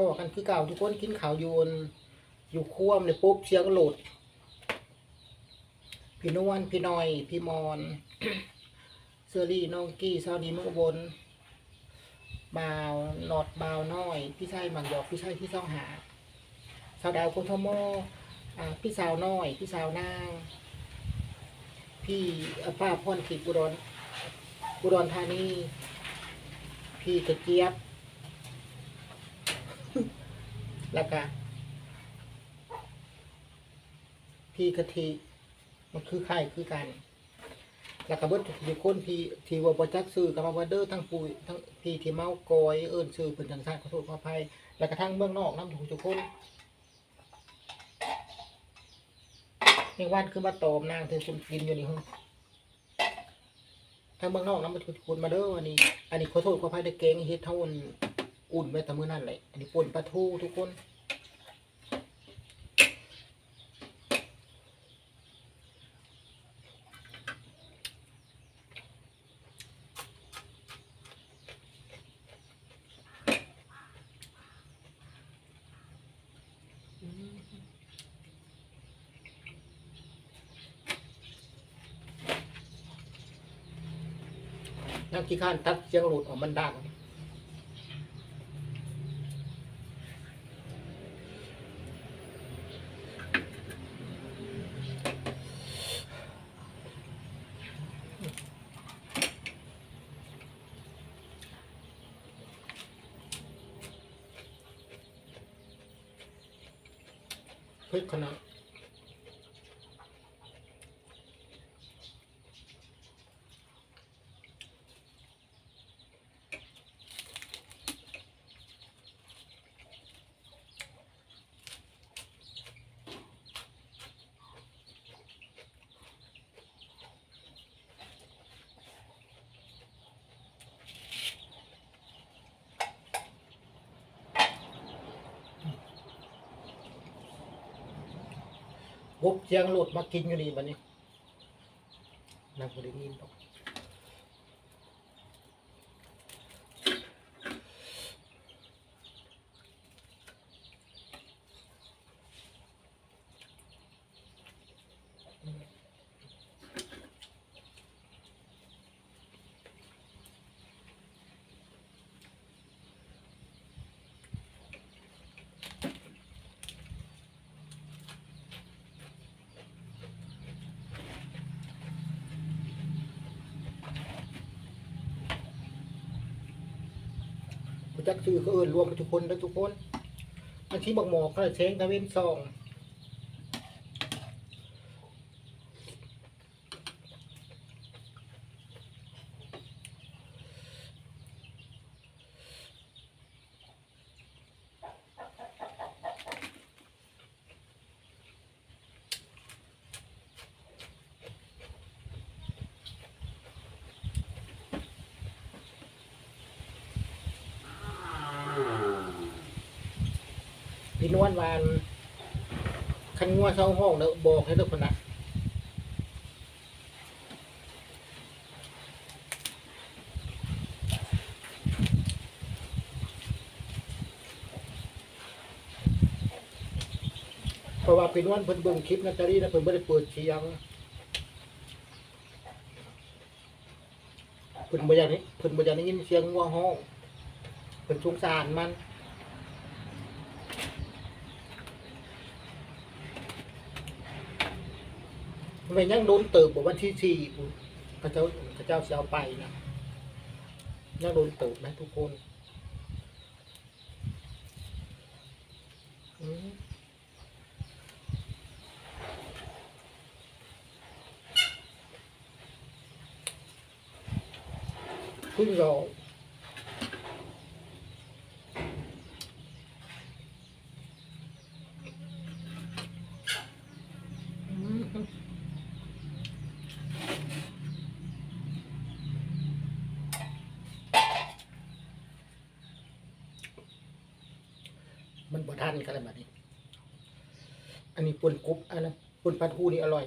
พ่อกันคือเก่าทุกคนกินข้าวโยนอยู่ครัวมเนี่ยปุ๊บเสียงโหลดพี่นวลพี่น้อย พี่มอนเซอรี่น้องกี้ซาวดีมุกบนบาวหลอดบาวน้อย พี่ชายหมักหยอกพี่ชายที่ซ่องหาสาวดาวโคทโมอพี่สาวน้อย พี่สาวนาง พี่พ่อป้าพ่อนขีดอุดรอุดรธานี พี่กระเจี๊ยบ แล้วก็พีกะทิมันคือไข่คือกัน แล้วก็เบิดทุกคนพี่ที่ว่าบ่จักซื้อกับมาว่เด้อทั้งปุยทั้งพี่ที่เมากอยเอิ้นซื้อเพิ่นจังซั่นขอโทษขออภัยแล้วก็ทั้งเมืองนอกนำทุกทุกคนในวันคือมาตอมนางเธอคุณกินอยู่นี่ฮึทางเมืองนอกน้ำมาทุกคนมาเด้ออันนี้ อันนี้ขอโทษขออภัยเด้อแกงเฮ็ดเท่า อุ่นไว้ต่มื้อนั้นแหละ อันนี้ป่นปลาทูทุกคน นักขี้ข้านตัดเสียงหลุดออกมันดัง เฮ้ยขนา บุบเสียงหลุดมากินอยู่นี่บัดนี้นางบริยินตกกู จักซื้อเขาเอินรวมไปทุกคนแล้วทุกคนบางทีบอกหมอกเขาเลยเช้งตะเวนซอง พี่นวลวานคันงัวเช่าห้องเนอะบอกให้ทุกคนนะเพราะว่าพี่นวลเพิ่นเบิ่งคลิปนาตาลีนะเพิ่นไม่ได้เปิดเสียงเพิ่นบ่อยากนี้เพิ่นบ่อยากได้ยินเสียงงัวห้องเพิ่นสงสารมัน มันยังโดนเติบบอกวันที่สี่พระเจ้าพระเจ้าจะเอาไปนะยังโดนเติบนะทุกคนอืมเพึ่งรอ ท่านกันเลยแบบนี้ อันนี้ปุนกรุบอันนั้นปุนพัดทูนี่อร่อย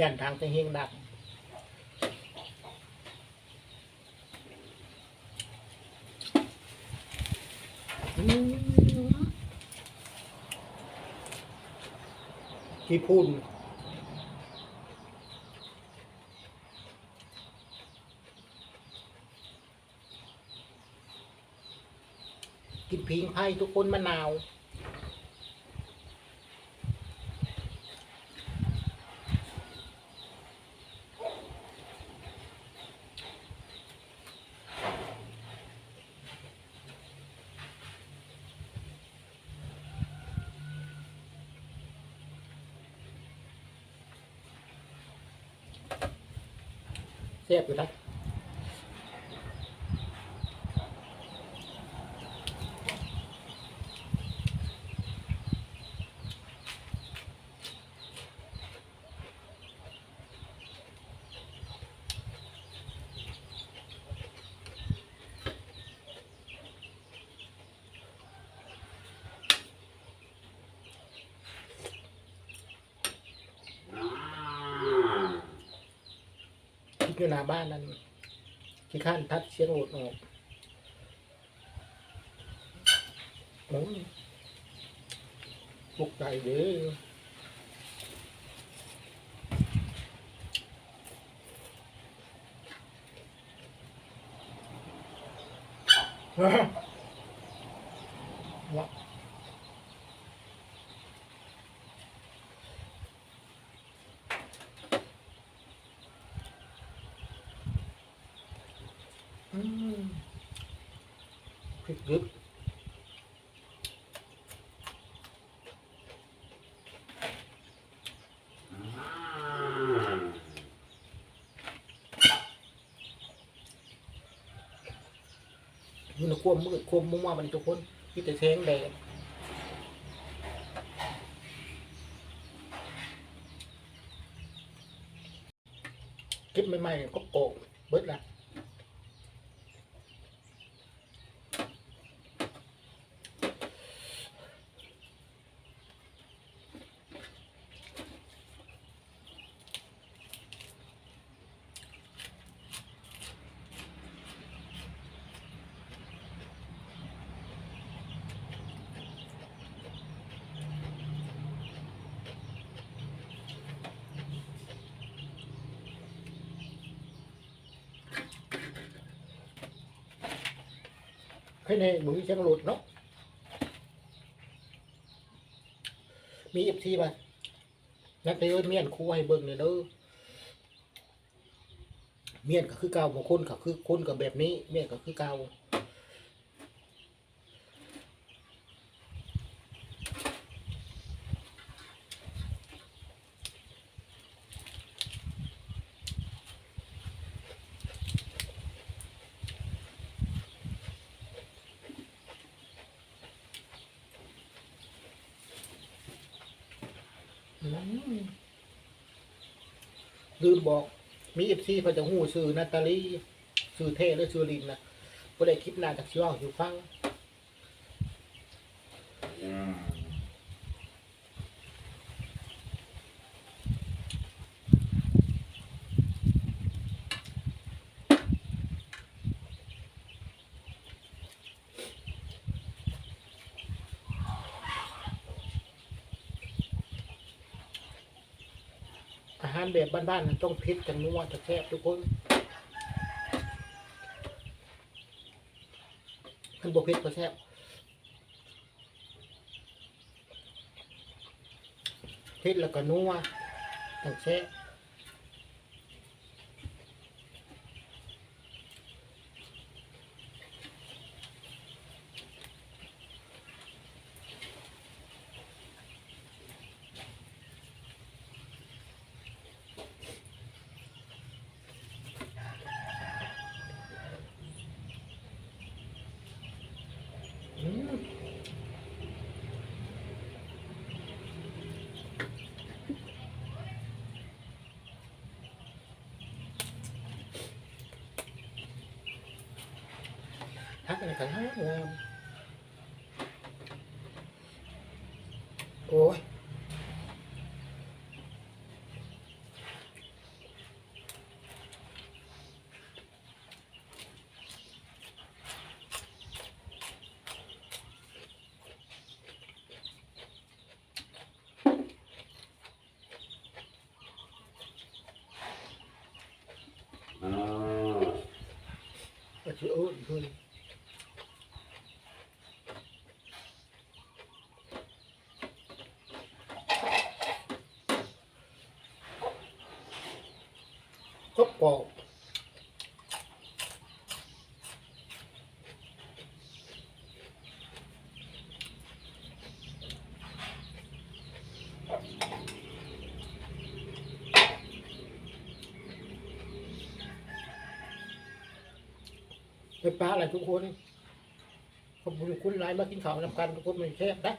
ย่านทางจะเฮงดัก ที่พูดกินพิงไพ่ทุกคนมะนาว เสียบอยู่นะที่ อยู่หน้าบ้านนั้นขี้ข้านทัดเสียงโอดออกโอ้ยปลุกใจเด้อฮะวะอืม พริกกึบมันควบมืดควบมัวมันทุกคนที่จะแทงแดดเก็บใหม่ๆก็โกะเบิดละ ให้ในมือเชียงหลุดเนาะมีเอฟซีป่ะนักเตะเมียนคู่ให้เบิ่งเลยเด้อเมียนก็คือเก่าบางคนก็คือคนก็แบบนี้ เมียนก็คือเก่า ลืมบอกมีเอฟซีเขาจะหูซื้อนาตาลีซื้อเทหรือซื้อลินนะก็ได้คลิปหน้าจากชิว่าอยู่ฟังาหารแบบบ้านๆมันต้องพิษกันนัวจะแซ่บทุกคนขันบวพิษก็แซ่บพิษแล้วก็นัวต้องแซ่บ này phải hát rồi. Không ôi But you owe it, เป็นปลาอะไรทุกคนขอบคุณคุณหลายมากินข้าวนำกันทุกคนมันแซ่บนะ